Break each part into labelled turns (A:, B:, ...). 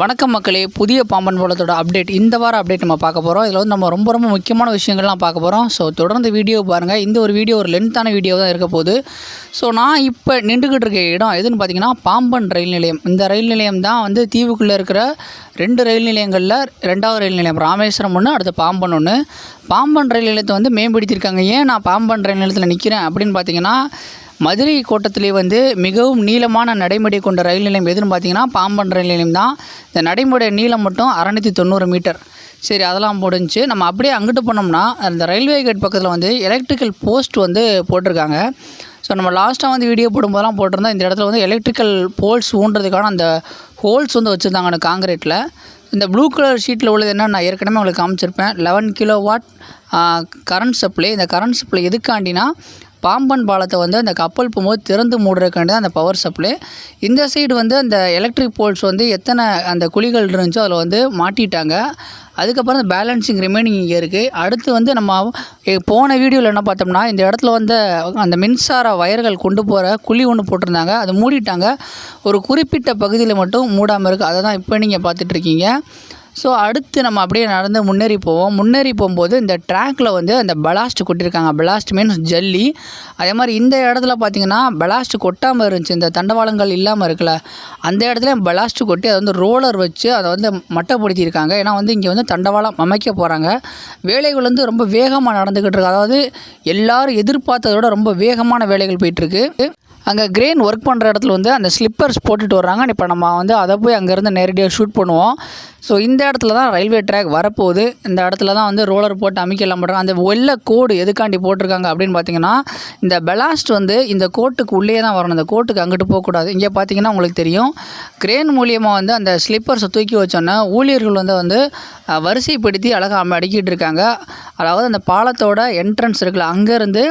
A: வணக்கம் மக்களே. புதிய பாம்பன் பாலத்தோட அப்டேட் இந்த வாரம் அப்டேட் நம்ம பார்க்க போகிறோம் இதில் வந்து நம்ம ரொம்ப ரொம்ப முக்கியமான விஷயங்கள்லாம் பார்க்க போகிறோம் ஸோ தொடர்ந்து வீடியோ பாருங்கள் இந்த ஒரு வீடியோ ஒரு லென்த்தான வீடியோ தான் இருக்க போகுது. ஸோ நான் இப்போ நின்றுக்கிட்டு இருக்க இடம் எதுன்னு பார்த்தீங்கன்னா பாம்பன் ரயில் நிலையம். இந்த ரயில் நிலையம் தான் வந்து தீவுக்குள்ளே இருக்கிற ரெண்டு ரயில் நிலையங்களில் ரெண்டாவது ரயில் நிலையம். ராமேஸ்வரம் ஒன்று அடுத்து பாம்பன் ஒன்று பாம்பன் ரயில் நிலையத்தை வந்து மேம்படுத்தியிருக்காங்க. ஏன் நான் பாம்பன் ரயில் நிலையத்தில் நிற்கிறேன் அப்படின்னு பார்த்தீங்கன்னா மதுரை கோட்டத்திலே வந்து மிகவும் நீளமான நடைமுறை கொண்ட ரயில் நிலையம் எதுன்னு பார்த்தீங்கன்னா பாம்பன் ரயில் நிலையம் தான். இந்த நடைமுறை நீளம் மட்டும் அறநூற்றி தொண்ணூறு மீட்டர். சரி அதெல்லாம் போடுச்சு நம்ம அப்படியே அங்கிட்டு போனோம்னா அந்த ரயில்வே கேட் பக்கத்தில் வந்து எலக்ட்ரிக்கல் போஸ்ட் வந்து போட்டிருக்காங்க. ஸோ நம்ம லாஸ்ட்டாக வந்து வீடியோ போடும்போதெல்லாம் போட்டிருந்தா இந்த இடத்துல வந்து எலக்ட்ரிக்கல் போல்ஸ் ஊன்றதுக்கான அந்த ஹோல்ஸ் வந்து வச்சுருந்தாங்க அந்த காங்கிரீட்டில் இந்த ப்ளூ கலர் ஷீட்டில் உள்ளது என்ன நான் ஏற்கனவே உங்களுக்கு காமிச்சிருப்பேன். Eleven kilo watt current supply இந்த கரண்ட் சப்ளை எதுக்காண்டினா பாம்பன் பாலத்தை வந்து அந்த கப்பல் போகும்போது திறந்து மூடுறதுக்காண்டி தான் அந்த பவர் சப்ளை இந்த சைடு வந்து அந்த எலக்ட்ரிக் போல்ஸ் வந்து எத்தனை அந்த குழிகள் இருந்துச்சோ அதில் வந்து மாட்டிட்டாங்க. அதுக்கப்புறம் அந்த பேலன்சிங் ரிமைனிங் இங்கே இருக்குது அடுத்து வந்து நம்ம போன வீடியோவில் என்ன பார்த்தோம்னா இந்த இடத்துல வந்து அந்த மின்சார வயர்கள் கொண்டு போகிற குழி ஒன்று போட்டிருந்தாங்க. அதை மூடிட்டாங்க. ஒரு குறிப்பிட்ட பகுதியில் மட்டும் மூடாமல் இருக்குது அதை தான் இப்போ நீங்கள் பார்த்துட்ருக்கீங்க ஸோ அடுத்து நம்ம அப்படியே நடந்து முன்னேறி போவோம். முன்னேறி போகும்போது இந்த ட்ராக்ல வந்து அந்த பலாஸ்ட் கொட்டியிருக்காங்க பலாஸ்ட் மீன்ஸ் ஜல்லி. அதே மாதிரி இந்த இடத்துல பார்த்தீங்கன்னா பலாஸ்ட் கொட்டாமல் இருந்துச்சு. இந்த தண்டவாளங்கள் இல்லாமல் இருக்குல்ல. அந்த இடத்துல பலாஸ்ட் கொட்டி அதை வந்து ரோலர் வச்சு அதை வந்து மட்டப்படுத்தியிருக்காங்க. ஏன்னா வந்து இங்கே வந்து தண்டவாளம் அமைக்க போகிறாங்க வேலைகள் வந்து ரொம்ப வேகமாக நடந்துக்கிட்டு இருக்கு. அதாவது எல்லாரும் எதிர்பார்த்ததோட ரொம்ப வேகமான வேலைகள் போயிட்டுருக்கு அங்கே கிரெயின் ஒர்க் பண்ணுற இடத்துல வந்து அந்த ஸ்லிப்பர்ஸ் போட்டுட்டு வர்றாங்க. இப்போ நம்ம வந்து அதை போய் அங்கேருந்து நேரடியாக ஷூட் பண்ணுவோம். ஸோ இந்த இடத்துல தான் ரயில்வே ட்ராக் வரப்போகுது. இந்த இடத்துல தான் வந்து ரோலர் போட்டு அமைக்கலாம் பண்ணுறாங்க அந்த வெள்ளை கோடு எதுக்காண்டி போட்டிருக்காங்க அப்படின்னு பார்த்தீங்கன்னா இந்த பெலாஸ்ட் வந்து இந்த கோட்டுக்கு உள்ளே தான் வரணும். இந்த கோட்டுக்கு அங்கிட்டு போகக்கூடாது. இங்கே பார்த்தீங்கன்னா உங்களுக்கு தெரியும். கிரெயின் மூலியமாக வந்து அந்த ஸ்லிப்பர்ஸை தூக்கி வச்சோன்னே ஊழியர்கள் வந்து வந்து வரிசைப்படுத்தி அழகாக அடிக்கிட்டு இருக்காங்க. அதாவது அந்த பாலத்தோட என்ட்ரன்ஸ் இருக்குல்ல அங்கேருந்து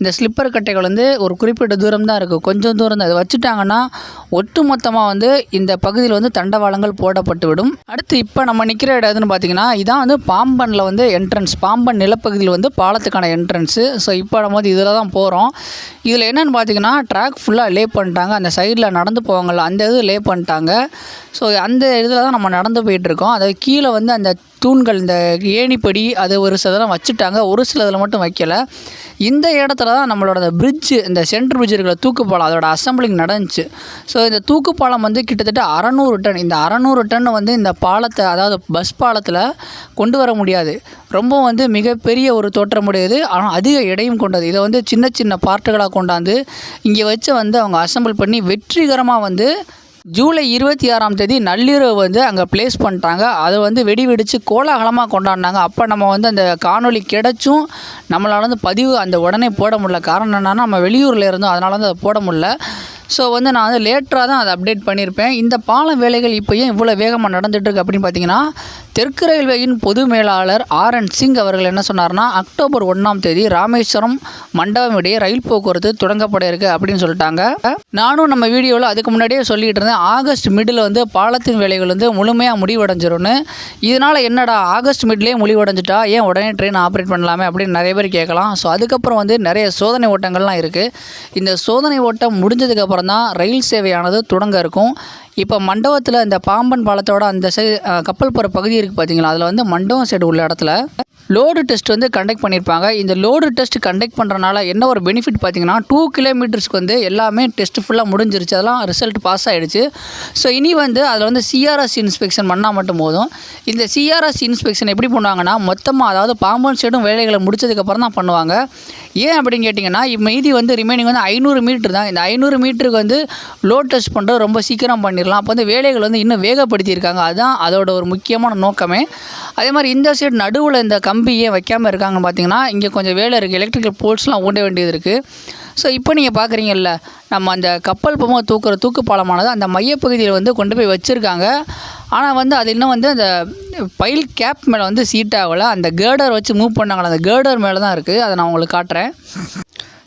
A: இந்த ஸ்லிப்பர் கட்டைகள் வந்து ஒரு குறிப்பிட்ட தூரம் தான் இருக்குது கொஞ்சம் தூரம் தான். அதை வச்சுட்டாங்கன்னா ஒட்டு மொத்தமாக வந்து இந்த பகுதியில் வந்து தண்டவாளங்கள் போடப்பட்டு விடும். அடுத்து இப்போ நம்ம நிற்கிற இடம் எதுன்னு பார்த்தீங்கன்னா இதான் வந்து பாம்பனில் வந்து என்ட்ரன்ஸ் பாம்பன் நிலப்பகுதியில் வந்து பாலத்துக்கான என்ட்ரன்ஸு ஸோ இப்போ நம்ம வந்து இதில் தான் போகிறோம் இதில் என்னென்னு பார்த்தீங்கன்னா ட்ராக் ஃபுல்லாக லே பண்ணிட்டாங்க. அந்த சைடில் நடந்து போவாங்கள்ல அந்த இது லே பண்ணிட்டாங்க. ஸோ அந்த இதில் தான் நம்ம நடந்து போயிட்டுருக்கோம். அதாவது கீழே வந்து அந்த தூண்கள் இந்த ஏணிப்படி அது ஒரு சிலதெல்லாம் வச்சுட்டாங்க. ஒரு சிலதில் மட்டும் வைக்கலை. இந்த இடத்துல தான் நம்மளோட அந்த பிரிட்ஜு இந்த சென்ட்ரல் பிரிட்ஜ் இருக்கிற தூக்குப்பாலம் அதோட அசம்பிளிங் நடந்துச்சு. ஸோ இந்த தூக்குப்பாலம் வந்து கிட்டத்தட்ட அறநூறு டன். இந்த அறநூறு டன் வந்து இந்த பாலத்தை அதாவது பஸ் பாலத்தில் கொண்டு வர முடியாது. ரொம்ப வந்து மிகப்பெரிய ஒரு தோற்றமுடையது ஆனால் அதிக எடையும் கொண்டது. இதை வந்து சின்ன சின்ன பார்ட்டுகளாக கொண்டாந்து இங்கே வச்சு வந்து அவங்க அசம்பிள் பண்ணி வெற்றிகரமாக வந்து ஜூலை இருபத்தி ஆறாம் தேதி நள்ளிரவு வந்து அங்கே ப்ளேஸ் பண்ணிட்டாங்க. அதை வந்து வெடி வெடித்து கோலாகலமாக கொண்டாடினாங்க. அப்போ நம்ம வந்து அந்த காணொளி கிடைச்சும் நம்மளால் வந்து பதிவு அந்த உடனே போட முடியல. காரணம் என்னென்னா நம்ம வெளியூரில் இருந்தோம். அதனால வந்து அதை போட முடியல. ஸோ வந்து நான் வந்து லேட்டராக தான் அதை அப்டேட் பண்ணியிருப்பேன். இந்த பாலம் வேலைகள் இப்போ ஏன் இவ்வளோ வேகமாக நடந்துகிட்ருக்கு அப்படின்னு பார்த்தீங்கன்னா தெற்கு ரயில்வேயின் பொது மேலாளர் ஆர் என் சிங் அவர்கள் என்ன சொன்னார்னா அக்டோபர் ஒன்றாம் தேதி ராமேஸ்வரம் மண்டபம் இடையே ரயில் போக்குவரத்து தொடங்கப்பட இருக்கு அப்படின்னு சொல்லிட்டாங்க. நானும் நம்ம வீடியோவில் அதுக்கு முன்னாடியே சொல்லிட்டு இருந்தேன் ஆகஸ்ட் மிடில் வந்து பாலத்தின் வேலைகள் வந்து முழுமையாக முடிவடைஞ்சிரும்னு. இதனால் என்னடா ஆகஸ்ட் மிட்லேயே முடிவடைஞ்சிட்டா ஏன் உடனே ட்ரெயின் ஆப்ரேட் பண்ணலாமே அப்படின்னு நிறைய பேர் கேட்கலாம். ஸோ அதுக்கப்புறம் வந்து நிறைய சோதனை ஓட்டங்கள்லாம் இருக்குது இந்த சோதனை ஓட்டம் முடிஞ்சதுக்கப்புறம் தான் ரயில் சேவையானது தொடங்க இருக்கும். இப்போ மண்டபத்தில் இந்த பாம்பன் பாலத்தோட அந்த சைடு கப்பல் போகிற பகுதி இருக்குது பார்த்தீங்களா அதில் வந்து மண்டபம் சைடு உள்ள இடத்துல லோடு டெஸ்ட் வந்து கண்டக்ட் பண்ணியிருப்பாங்க இந்த லோடு டெஸ்ட் கண்டக்ட் பண்ணுறனால என்ன ஒரு பெனிஃபிட் பார்த்தீங்கன்னா டூ கிலோமீட்டர்ஸ்க்கு வந்து எல்லாமே டெஸ்ட் ஃபுல்லாக முடிஞ்சிருச்சு. அதெல்லாம் ரிசல்ட் பாஸ் ஆகிடுச்சு ஸோ இனி வந்து அதில் வந்து சிஆர்எஸ் இன்ஸ்பெக்ஷன் பண்ணால் மட்டும் போதும். இந்த சிஆர்எஸ் இன்ஸ்பெக்ஷன் எப்படி பண்ணுவாங்கன்னா மொத்தமாக அதாவது பாம்பன் சைடும் வேலைகளை முடிச்சதுக்கப்புறம் தான் பண்ணுவாங்க. ஏன் அப்படின்னு கேட்டிங்கன்னா மீதி வந்து ரிமைனிங் வந்து ஐநூறு மீட்டர் தான். இந்த ஐநூறு மீட்டருக்கு வந்து லோட் டெஸ்ட் பண்ணுறது ரொம்ப சீக்கிரம் பண்ணிடலாம் அப்போ வந்து வேலைகள் வந்து இன்னும் வேகப்படுத்தியிருக்காங்க. அதுதான் அதோட ஒரு முக்கியமான நோக்கமே. அதே மாதிரி இந்த சைடு நடுவில் இந்த கம்பி ஏன் வைக்காமல் இருக்காங்கன்னு பார்த்தீங்கன்னா இங்கே கொஞ்சம் வேலை இருக்குது எலக்ட்ரிக்கல் போல்ஸ்லாம் ஊண்ட வேண்டியது இருக்குது ஸோ இப்போ நீங்கள் பார்க்குறீங்கல்ல நம்ம அந்த கப்பல் பொம்மை தூக்குற தூக்கு பாலமானது அந்த மையப்பகுதியில் வந்து கொண்டு போய் வச்சுருக்காங்க. ஆனால் வந்து அது இன்னும் வந்து அந்த பைல் கேப் மேலே வந்து சீட் ஆகலை. அந்த கேர்டர் வச்சு மூவ் பண்ணாங்களே அந்த கேர்டர் மேலே தான் இருக்குது அதை நான் உங்களுக்கு காட்டுறேன்.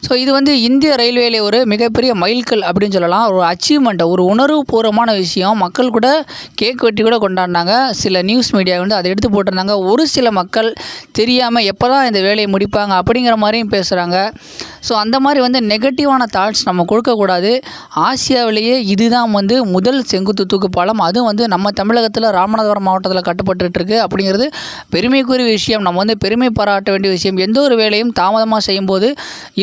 A: ஸோ இது வந்து இந்திய ரயில்வேல ஒரு மிகப்பெரிய மைல்கல் அப்படின்னு சொல்லலாம். ஒரு அச்சீவ்மெண்ட் ஒரு உணர்வு பூர்வமான விஷயம். மக்கள் கூட கேக் வெட்டி கூட கொண்டாடினாங்க. சில நியூஸ் மீடியா வந்து அதை எடுத்து போட்டிருந்தாங்க. ஒரு சில மக்கள் தெரியாமல் எப்போ தான் இந்த வேலையை முடிப்பாங்க அப்படிங்கிற மாதிரியும் பேசுகிறாங்க ஸோ அந்த மாதிரி வந்து நெகட்டிவான தாட்ஸ் நம்ம கொடுக்கக்கூடாது ஆசியாவிலேயே இதுதான் வந்து முதல் செங்குத்து தூக்கு பாலம். அதுவும் வந்து நம்ம தமிழகத்தில் ராமநாதபுரம் மாவட்டத்தில் கட்டுப்பட்டுருக்கு அப்படிங்கிறது பெருமைக்குரிய விஷயம். நம்ம வந்து பெருமை பாராட்ட வேண்டிய விஷயம். எந்த ஒரு வேலையும் தாமதமாக செய்யும்போது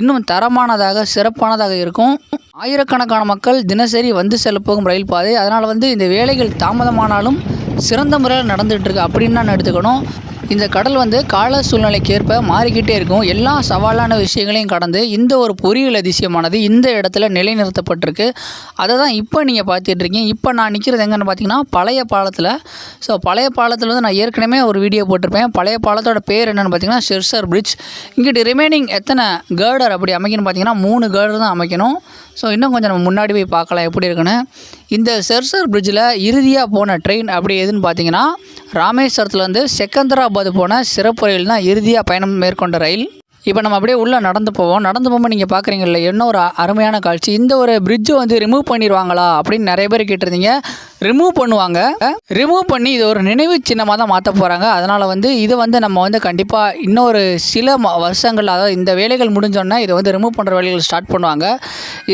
A: இன்னும் த தரமானதாக சிறப்பானதாக இருக்கும். ஆயிரக்கணக்கான மக்கள் தினசரி வந்து செல்லப்போகும் ரயில் பாதை. அதனால் வந்து இந்த வேலைகள் தாமதமானாலும் சிறந்த முறையில் நடந்துகிட்டு இருக்கு. அப்படின்னு நான் எடுத்துக்கணும். இந்த கடல் வந்து கால சூழ்நிலைக்கு ஏற்ப மாறிக்கிட்டே இருக்கும். எல்லா சவாலான விஷயங்களையும் கடந்து இந்த ஒரு பொறியியல் அதிசயமானது இந்த இடத்துல நிலைநிறுத்தப்பட்டிருக்கு. அதை தான் இப்போ நீங்கள் பார்த்துட்டு இருக்கீங்க இப்போ நான் நிற்கிறது எங்கன்னு பார்த்தீங்கன்னா பழைய பாலத்தில். ஸோ பழைய பாலத்தில் வந்து நான் ஏற்கனவே ஒரு வீடியோ போட்டிருப்பேன். பழைய பாலத்தோட பேர் என்னென்னு பார்த்தீங்கன்னா ஷெர்சர் பிரிட்ஜ் இங்கிட்டு ரிமைனிங் எத்தனை கேர்டர் அப்படி அமைக்கணும்னு பார்த்தீங்கன்னா மூணு கேர்டர் தான் அமைக்கணும். ஸோ இன்னும் கொஞ்சம் நம்ம முன்னாடி போய் பார்க்கலாம் எப்படி இருக்குன்னு. இந்த செர்சர் பிரிட்ஜில் இறுதியாக போன ட்ரெயின் அப்படி எதுன்னு பார்த்தீங்கன்னா ராமேஸ்வரத்துலேருந்து செகந்தராபாத் போன சிறப்பு ரயில் தான் இறுதியாக பயணம் மேற்கொண்ட ரயில். இப்போ நம்ம அப்படியே உள்ளே நடந்து போவோம். நடந்து போகும்போது நீங்கள் பார்க்குறீங்கல்ல என்ன ஒரு அருமையான காட்சி. இந்த ஒரு பிரிட்ஜை வந்து ரிமூவ் பண்ணிடுவாங்களா அப்படின்னு நிறைய பேர் கேட்டிருந்தீங்க. ரிமூவ் பண்ணுவாங்க. ரிமூவ் பண்ணி இது ஒரு நினைவு சின்னமாக தான் மாற்ற போகிறாங்க அதனால் வந்து இதை வந்து நம்ம வந்து கண்டிப்பாக இன்னொரு சில வருஷங்கள் அதாவது இந்த வேலைகள் முடிஞ்சோடனே இதை வந்து ரிமூவ் பண்ணுற வேலைகள் ஸ்டார்ட் பண்ணுவாங்க.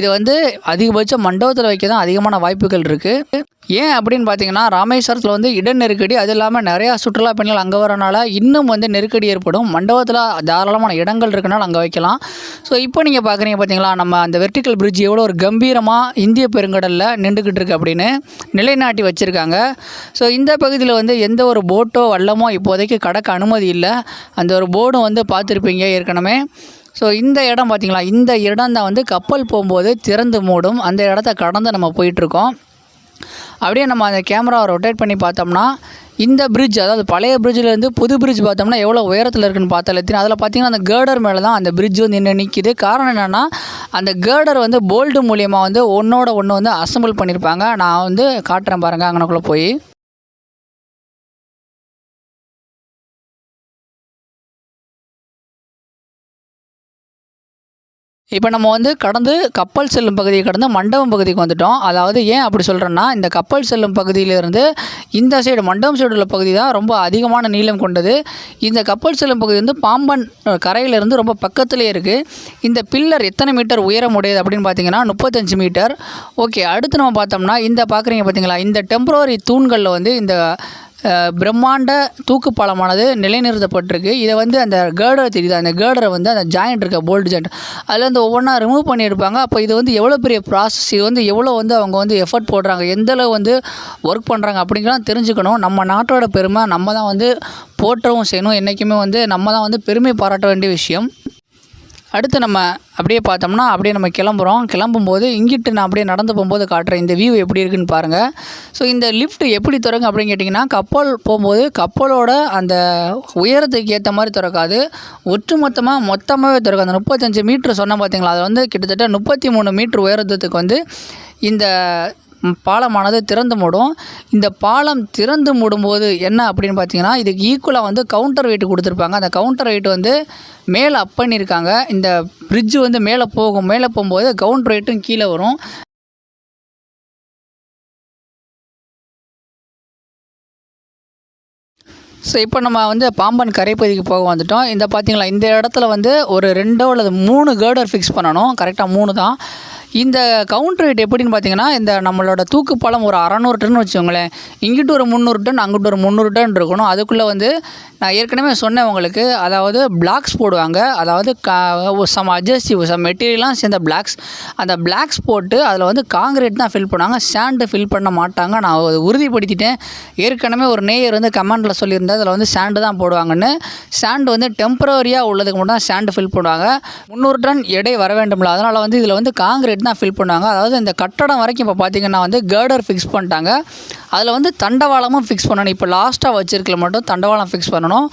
A: இது வந்து அதிகபட்சம் மண்டபத்தில் வைக்க தான் அதிகமான வாய்ப்புகள் இருக்குது ஏன் அப்படின்னு பார்த்தீங்கன்னா ராமேஸ்வரத்தில் வந்து இட நெருக்கடி அது இல்லாமல் நிறையா சுற்றுலா பயணிகள் அங்கே வரனால இன்னும் வந்து நெருக்கடி ஏற்படும். மண்டபத்தில் தாராளமான இடங்கள் இருக்கனால அங்கே வைக்கலாம். ஸோ இப்போ நீங்கள் பார்க்குறீங்க பார்த்தீங்களா நம்ம அந்த வெர்டிக்கல் பிரிட்ஜ் எவ்வளோ ஒரு கம்பீரமாக இந்திய பெருங்கடலில் நின்றுக்கிட்டு இருக்கு அப்படின்னு நிலைநாட்டி வச்சுருக்காங்க. ஸோ இந்த பகுதியில் வந்து எந்த ஒரு போட்டோ வல்லமோ இப்போதைக்கு கடக்க அனுமதி இல்லை. அந்த ஒரு போர்டும் வந்து பார்த்துருப்பீங்க ஏற்கனவே. ஸோ இந்த இடம் பார்த்தீங்களா இந்த இடம் தான் வந்து கப்பல் போகும்போது திறந்து மூடும். அந்த இடத்த கடந்து நம்ம போயிட்டுருக்கோம் அப்படியே நம்ம அந்த கேமராவை ரொட்டேட் பண்ணி பார்த்தோம்னா இந்த பிரிட்ஜ் அதாவது பழைய பிரிட்ஜிலேருந்து புது பிரிட்ஜ் பார்த்தோம்னா எவ்வளோ உயரத்தில் இருக்குன்னு பார்த்தாலே தெரியும் அதில் பார்த்தீங்கன்னா அந்த கேர்டர் மேலே தான் அந்த பிரிட்ஜ் வந்து நின்று நிற்கிது காரணம் என்னென்னா அந்த கேர்டர் வந்து போல்டு மூலியமாக வந்து ஒன்றோட ஒன்று வந்து அசம்பிள் பண்ணியிருப்பாங்க நான் வந்து காட்டுறேன் பாருங்கள் அங்கனக்குள்ளே போய். இப்போ நம்ம வந்து கடந்து கப்பல் செல்லும் பகுதியை கடந்து மண்டபம் பகுதிக்கு வந்துட்டோம். அதாவது ஏன் அப்படி சொல்கிறேன்னா இந்த கப்பல் செல்லும் பகுதியிலிருந்து இந்த சைடு மண்டபம் சைடு உள்ள பகுதி தான் ரொம்ப அதிகமான நீளம் கொண்டது. இந்த கப்பல் செல்லும் பகுதி வந்து பாம்பன் கரையிலேருந்து கரையிலிருந்து ரொம்ப பக்கத்துலேயே இருக்குது இந்த பில்லர் எத்தனை மீட்டர் உயரம் உடையது அப்படின்னு பார்த்தீங்கன்னா முப்பத்தஞ்சு மீட்டர். ஓகே அடுத்து நம்ம பார்த்தோம்னா இந்த பார்க்குறீங்க பார்த்தீங்களா இந்த டெம்ப்ரவரி தூண்களில் வந்து இந்த பிரம்மாண்ட தூக்கு பாலமானது நிலைநிறுத்தப்பட்டிருக்கு. இதை வந்து அந்த கேர்டர் தெரியுது? அந்த கேர்டரை வந்து அந்த ஜாயிண்ட் இருக்க போல்டு ஜாயிண்ட் அதில் வந்து ஒவ்வொன்றா ரிமூவ் பண்ணியிருப்பாங்க. அப்போ இது வந்து எவ்வளோ பெரிய ப்ராசஸ் இது வந்து எவ்வளோ வந்து அவங்க வந்து எஃபர்ட் போடுறாங்க? எந்த அளவு வந்து ஒர்க் பண்ணுறாங்க அப்படிங்கலாம் தெரிஞ்சுக்கணும். நம்ம நாட்டோட பெருமை நம்ம தான் வந்து போற்றவும் செய்யணும். என்றைக்குமே வந்து நம்ம தான் வந்து பெருமை பாராட்ட வேண்டிய விஷயம். அடுத்து நம்ம அப்படியே பார்த்தோம்னா அப்படியே நம்ம கிளம்புறோம். கிளம்பும்போது இங்கிட்டு நான் அப்படியே நடந்து போகும்போது காட்டுறேன். இந்த வியூ எப்படி இருக்குன்னு பாருங்கள் ஸோ இந்த லிஃப்ட் எப்படி திறங்க அப்படின்னு கேட்டிங்கன்னா கப்பல் போகும்போது கப்பலோட அந்த உயரத்துக்கு ஏற்ற மாதிரி திறக்காது. ஒட்டுமொத்தமாக மொத்தமாகவே திறக்கும். அந்த முப்பத்தஞ்சு மீட்ரு சொன்னால் பார்த்தீங்களா அது வந்து கிட்டத்தட்ட முப்பத்தி மூணு மீட்ரு உயரத்துக்கு வந்து இந்த பாலமானது திறந்து மூடும். இந்த பாலம் திறந்து மூடும்போது என்ன அப்படின்னு பார்த்தீங்கன்னா இதுக்கு ஈக்குவலாக வந்து கவுண்டர் வெயிட் கொடுத்துருப்பாங்க. அந்த கவுண்டர் வெயிட் வந்து மேலே அப் பண்ணியிருக்காங்க. இந்த பிரிட்ஜு வந்து மேலே போகும் மேலே போகும்போது கவுண்டர் வெயிட்டும் கீழே வரும். ஸோ இப்போ நம்ம வந்து பாம்பன் கரைப்பகுதிக்கு போக வந்துட்டோம். இந்த பார்த்தீங்களா இந்த இடத்துல வந்து ஒரு ரெண்டோ அல்லது மூணு கேர்டர் ஃபிக்ஸ் பண்ணணும். கரெக்டாக மூணு தான். இந்த கவுண்டர் ரேட் எப்படின்னு பார்த்தீங்கன்னா இந்த நம்மளோட தூக்கு பழம் ஒரு அறநூறு டன் வச்சுக்கோங்களேன். இங்கிட்டு ஒரு முந்நூறு டன் அங்கிட்டு ஒரு முந்நூறு டன் இருக்கணும். அதுக்குள்ளே வந்து நான் ஏற்கனவே சொன்னேன் உங்களுக்கு அதாவது பிளாக்ஸ் போடுவாங்க. அதாவது சம் அட்ஜஸ்டிவ் சம் மெட்டீரியலாம் சேர்ந்த பிளாக்ஸ் அந்த பிளாக்ஸ் போட்டு அதில் வந்து காங்கிரீட் தான் ஃபில் பண்ணுவாங்க. சாண்டு ஃபில் பண்ண மாட்டாங்க. நான் அதை உறுதிப்படுத்திட்டேன். ஏற்கனவே ஒரு நேயர் வந்து கமெண்டில் சொல்லியிருந்தேன் அதில் வந்து சாண்டு தான் போடுவாங்கன்னு. சாண்டு வந்து டெம்பரவரியாக உள்ளதுக்கு மட்டும் தான் சாண்டு ஃபில் பண்ணுவாங்க. முந்நூறு டன் எடை வர வேண்டும்ல. அதனால் வந்து இதில் வந்து காங்கிரீட் தான் ஃபில் பண்ணுவாங்க அதாவது இந்த கட்டடம் வரைக்கும் இப்போ பார்த்தீங்கன்னா வந்து கேர்டர் ஃபிக்ஸ் பண்ணிட்டாங்க. அதில் வந்து தண்டவாளமும் ஃபிக்ஸ் பண்ணணும். இப்போ லாஸ்ட்டாக வச்சுருக்கல மட்டும் தண்டவாளம் ஃபிக்ஸ் பண்ணணும்.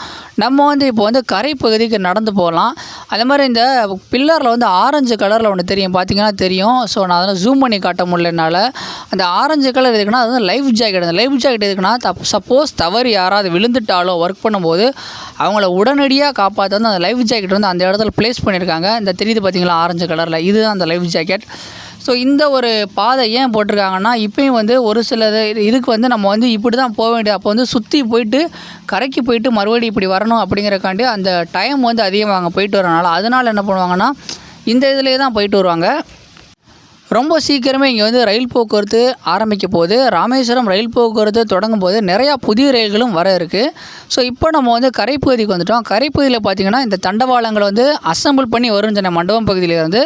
A: நம்ம வந்து இப்போ வந்து கரை பகுதிக்கு நடந்து போகலாம். அதே மாதிரி இந்த பில்லரில் வந்து ஆரஞ்சு கலரில் ஒன்று தெரியும். பார்த்தீங்கன்னா தெரியும். ஸோ நான் அதெல்லாம் ஜூம் பண்ணி காட்ட முடியல என்னால். அந்த ஆரஞ்சு கலர் எதுக்குன்னா அது வந்து லைஃப் ஜாக்கெட் அந்த லைஃப் ஜாக்கெட் எதுக்குன்னா தப் சப்போஸ் தவறு யாராவது விழுந்துட்டாலோ ஒர்க் பண்ணும்போது அவங்கள உடனடியாக காப்பாற்ற வந்து அந்த லைஃப் ஜாக்கெட் வந்து அந்த இடத்துல ப்ளேஸ் பண்ணியிருக்காங்க இந்த தெரியுது பார்த்திங்களா ஆரஞ்சு கலரில் இதுதான் அந்த லைஃப் ஜாக்கெட் ஸோ இந்த ஒரு பாதை ஏன் போட்டிருக்காங்கன்னா இப்பயும் வந்து ஒரு சிலது இதுக்கு வந்து நம்ம வந்து இப்படி தான் போக வேண்டியது. அப்போ வந்து சுற்றி போயிட்டு கரைக்கு போயிட்டு மறுபடியும் இப்படி வரணும் அப்படிங்கிறக்காண்டி அந்த டைம் வந்து அதிகமாக அங்கே போயிட்டு வரனால அதனால் என்ன பண்ணுவாங்கன்னா இந்த இதுலேயே தான் போயிட்டு வருவாங்க. ரொம்ப சீக்கிரமே இங்கே வந்து ரயில் போக்குவரத்து ஆரம்பிக்க போகுது. ராமேஸ்வரம் ரயில் போக்குவரத்து தொடங்கும் போது நிறையா புதிய ரயில்களும் வர இருக்குது ஸோ இப்போ நம்ம வந்து கரைப்பகுதிக்கு வந்துட்டோம். கரைப்பகுதியில் பார்த்திங்கன்னா இந்த தண்டவாளங்களை வந்து அசெம்பிள் பண்ணி வரும் சொன்ன மண்டபம் பகுதியிலேருந்து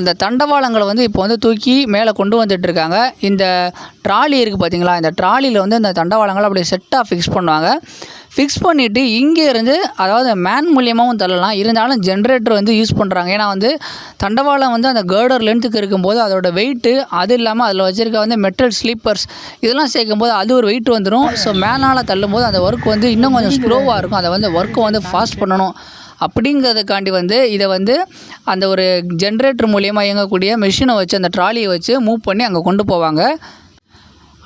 A: அந்த தண்டவாளங்களை வந்து இப்போ வந்து தூக்கி மேலே கொண்டு வந்துட்டு இருக்காங்க. இந்த ட்ராலி இருக்குது பார்த்தீங்களா இந்த ட்ராலியில் வந்து இந்த தண்டவாளங்களை அப்படியே செட்டாக ஃபிக்ஸ் பண்ணுவாங்க. ஃபிக்ஸ் பண்ணிவிட்டு இங்கே இருந்து அதாவது மேன் மூலியமாகவும் தள்ளலாம். இருந்தாலும் ஜென்ரேட்டர் வந்து யூஸ் பண்ணுறாங்க ஏன்னா வந்து தண்டவாளம் வந்து அந்த கேர்டர் லென்த்துக்கு இருக்கும்போது அதோட வெயிட்டு அது இல்லாமல் அதில் வச்சுருக்க வந்து மெட்டல் ஸ்லீப்பர்ஸ் இதெல்லாம் சேர்க்கும்போது அது ஒரு வெயிட் வந்துடும் ஸோ மேனால் தள்ளும்போது அந்த ஒர்க் வந்து இன்னும் கொஞ்சம் ஸ்லோவாக இருக்கும். அதை வந்து ஒர்க்கை வந்து ஃபாஸ்ட் பண்ணணும். அப்படிங்கிறதுக்காண்டி வந்து இதை வந்து அந்த ஒரு ஜென்ரேட்டர் மூலியமாக இயங்கக்கூடிய மிஷினை வச்சு அந்த ட்ராலியை வச்சு மூவ் பண்ணி அங்கே கொண்டு போவாங்க.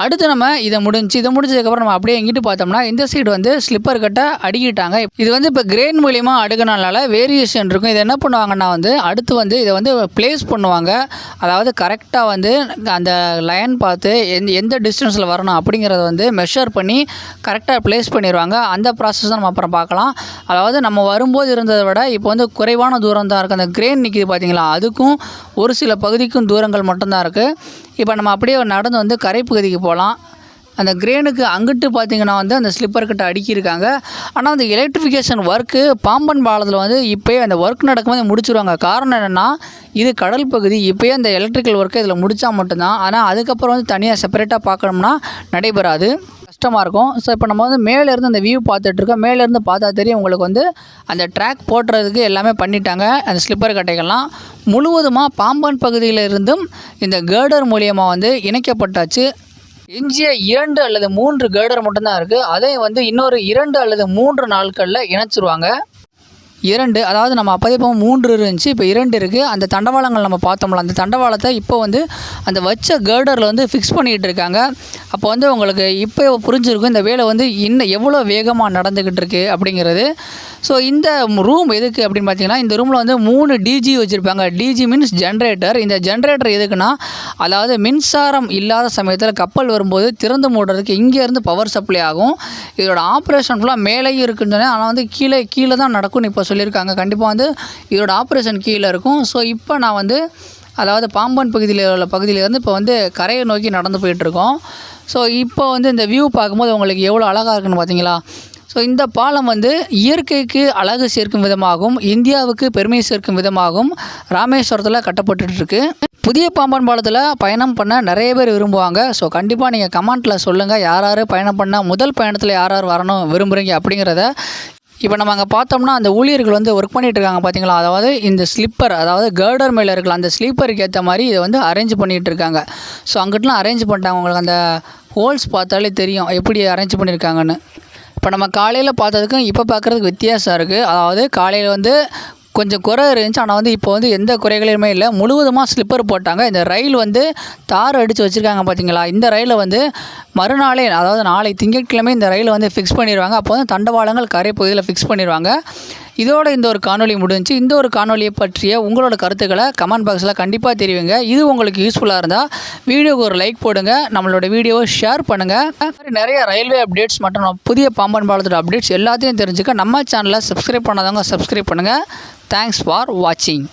A: அடுத்து நம்ம இதை முடிஞ்சு இதை முடிஞ்சதுக்கப்புறம் நம்ம அப்படியே எங்கிட்டு பார்த்தோம்னா இந்த சைடு வந்து ஸ்லிப்பர் கட்டை அடுக்கிட்டாங்க. இது வந்து இப்போ கிரெயின் மூலியமாக அடுக்கினால வேரியேஷன் இருக்கும். இதை என்ன பண்ணுவாங்கன்னா வந்து அடுத்து வந்து இதை வந்து ப்ளேஸ் பண்ணுவாங்க. அதாவது கரெக்டாக வந்து அந்த லைன் பார்த்து எந்த எந்த டிஸ்டன்ஸில் வரணும் அப்படிங்கிறத வந்து மெஷர் பண்ணி கரெக்டாக ப்ளேஸ் பண்ணிடுவாங்க அந்த ப்ராசஸ் நம்ம அப்புறம் பார்க்கலாம். அதாவது நம்ம வரும்போது இருந்ததை விட இப்போ வந்து குறைவான தூரம் தான் இருக்குது அந்த கிரெயின் நிற்கிது பார்த்தீங்களா? அதுக்கும் ஒரு சில பகுதிக்கும் தூரங்கள் மட்டும்தான் இருக்குது இப்போ நம்ம அப்படியே நடந்து வந்து கரைப்பகுதிக்கு போகலாம். அந்த கிரேனுக்கு அங்கிட்டு பார்த்தீங்கன்னா வந்து அந்த ஸ்லிப்பர் கிட்ட அடுக்கியிருக்காங்க. ஆனால் அந்த எலக்ட்ரிஃபிகேஷன் ஒர்க்கு பாம்பன் பாலத்தில் வந்து இப்போயே அந்த ஒர்க் நடக்கும்போது முடிச்சிருவாங்க. காரணம் என்னென்னா இது கடல் பகுதி. இப்போயே அந்த எலக்ட்ரிக்கல் ஒர்க்கை இதில் முடித்தா மட்டும்தான். ஆனால் அதுக்கப்புறம் வந்து தனியாக செப்பரேட்டாக பார்க்கணும்னா நடைபெறாது. கஷ்டமாக இருக்கும். ஸோ இப்போ நம்ம வந்து மேலேருந்து அந்த வியூ பார்த்துட்ருக்கோம் மேலேருந்து பார்த்தா தெரியும் உங்களுக்கு வந்து அந்த ட்ராக் போட்டுறதுக்கு எல்லாமே பண்ணிட்டாங்க. அந்த ஸ்லிப்பர் கட்டைகள்லாம் முழுவதுமாக பாம்பன் பகுதியில் இருந்தும் இந்த கேர்டர் மூலியமாக வந்து இணைக்கப்பட்டாச்சு. எஞ்சிய இரண்டு அல்லது மூன்று கேடர் மட்டும்தான் இருக்குது அதை வந்து இன்னொரு இரண்டு அல்லது மூன்று நாட்களில் இணைச்சிருவாங்க. இரண்டு அதாவது நம்ம அப்போதே இப்போ மூன்று இருந்துச்சு இப்போ இரண்டு இருக்குது அந்த தண்டவாளங்கள் நம்ம பார்த்தோம்ல அந்த தண்டவாளத்தை இப்போ வந்து அந்த வச்ச கேர்டரில் வந்து ஃபிக்ஸ் பண்ணிகிட்டு இருக்காங்க. அப்போ வந்து உங்களுக்கு இப்போ புரிஞ்சிருக்கும் இந்த வேலை வந்து இன்னும் எவ்வளோ வேகமாக நடந்துக்கிட்டு இருக்குது அப்படிங்கிறது. ஸோ இந்த ரூம் எதுக்கு அப்படின்னு பார்த்தீங்கன்னா இந்த ரூமில் வந்து மூணு டிஜி வச்சுருப்பாங்க. டிஜி மீன்ஸ் ஜென்ரேட்டர் இந்த ஜென்ரேட்டர் எதுக்குன்னா அதாவது மின்சாரம் இல்லாத சமயத்தில் கப்பல் வரும்போது திறந்து மூடுறதுக்கு இங்கேருந்து பவர் சப்ளை ஆகும். இதோட ஆப்ரேஷன் ஃபுல்லாக மேலேயும் இருக்குன்னு சொன்னேன். ஆனால் வந்து கீழே கீழே தான் நடக்கும்னு இப்போ சொல்லியிருக்காங்க. கண்டிப்பாக வந்து இதோட ஆப்ரேஷன் கீழே இருக்கும். ஸோ இப்போ நான் வந்து அதாவது பாம்பன் பகுதியில் உள்ள பகுதியிலேருந்து இப்போ வந்து கரையை நோக்கி நடந்து போயிட்டுருக்கோம். ஸோ இப்போ வந்து இந்த வியூ பார்க்கும்போது உங்களுக்கு எவ்வளோ அழகாக இருக்குன்னு பார்த்தீங்களா ஸோ இந்த பாலம் வந்து இயற்கைக்கு அழகு சேர்க்கும் விதமாகவும் இந்தியாவுக்கு பெருமை சேர்க்கும் விதமாகவும் ராமேஸ்வரத்தில் கட்டப்பட்டுருக்கு புதிய பாம்பன் பாலத்தில் பயணம் பண்ண நிறைய பேர் விரும்புவாங்க. ஸோ கண்டிப்பாக நீங்கள் கமெண்ட்டில் சொல்லுங்கள் யார் யார் பயணம் பண்ண முதல் பயணத்தில் யார் யார் வரணும் விரும்புகிறீங்க அப்படிங்கிறத இப்போ நம்ம அங்கே பார்த்தோம்னா அந்த ஊழியர்கள் வந்து ஒர்க் பண்ணிகிட்டு இருக்காங்க பார்த்தீங்களா அதாவது இந்த ஸ்லிப்பர் அதாவது கேர்டர் மேலே இருக்கலாம் அந்த ஸ்லீப்பருக்கு ஏற்ற மாதிரி இதை வந்து அரேஞ்ச் பண்ணிகிட்டு இருக்காங்க. ஸோ அங்கிட்டலாம் அரேஞ்ச் பண்ணிட்டாங்க. உங்களுக்கு அந்த ஹோல்ஸ் பார்த்தாலே தெரியும். எப்படி அரேஞ்ச் பண்ணியிருக்காங்கன்னு இப்போ நம்ம காலையில் பார்த்ததுக்கும் இப்போ பார்க்குறதுக்கு வித்தியாசம் இருக்குது அதாவது காலையில் வந்து கொஞ்சம் குறை இருந்துச்சு. ஆனால் வந்து இப்போ வந்து எந்த குறைகளுமே இல்லை. முழுவதுமாக ஸ்லிப்பர் போட்டாங்க. இந்த ரயில் வந்து தார் அடித்து வச்சுருக்காங்க பார்த்தீங்களா இந்த ரயிலை வந்து மறுநாளே அதாவது நாளை திங்கட்கிழமை இந்த ரயிலை வந்து ஃபிக்ஸ் பண்ணிடுவாங்க அப்போ வந்து தண்டவாளங்கள் கரை பகுதியில் ஃபிக்ஸ் பண்ணிடுவாங்க இதோட இந்த ஒரு காணொலி முடிஞ்சு இந்த ஒரு காணொலியை பற்றிய உங்களோட கருத்துக்களை கமெண்ட் பாக்ஸில் கண்டிப்பாக தெரிவிங்க. இது உங்களுக்கு யூஸ்ஃபுல்லாக இருந்தால் வீடியோக்கு ஒரு லைக் போடுங்க நம்மளோட வீடியோவை ஷேர் பண்ணுங்கள் மாதிரி நிறைய ரயில்வே அப்டேட்ஸ் மற்றும் புதிய பாம்பன் பாலத்தோட அப்டேட்ஸ் எல்லாத்தையும் தெரிஞ்சுக்க நம்ம சேனலை சப்ஸ்கிரைப் பண்ணாதவங்க சப்ஸ்கிரைப் பண்ணுங்கள் தேங்க்ஸ் ஃபார் வாட்சிங்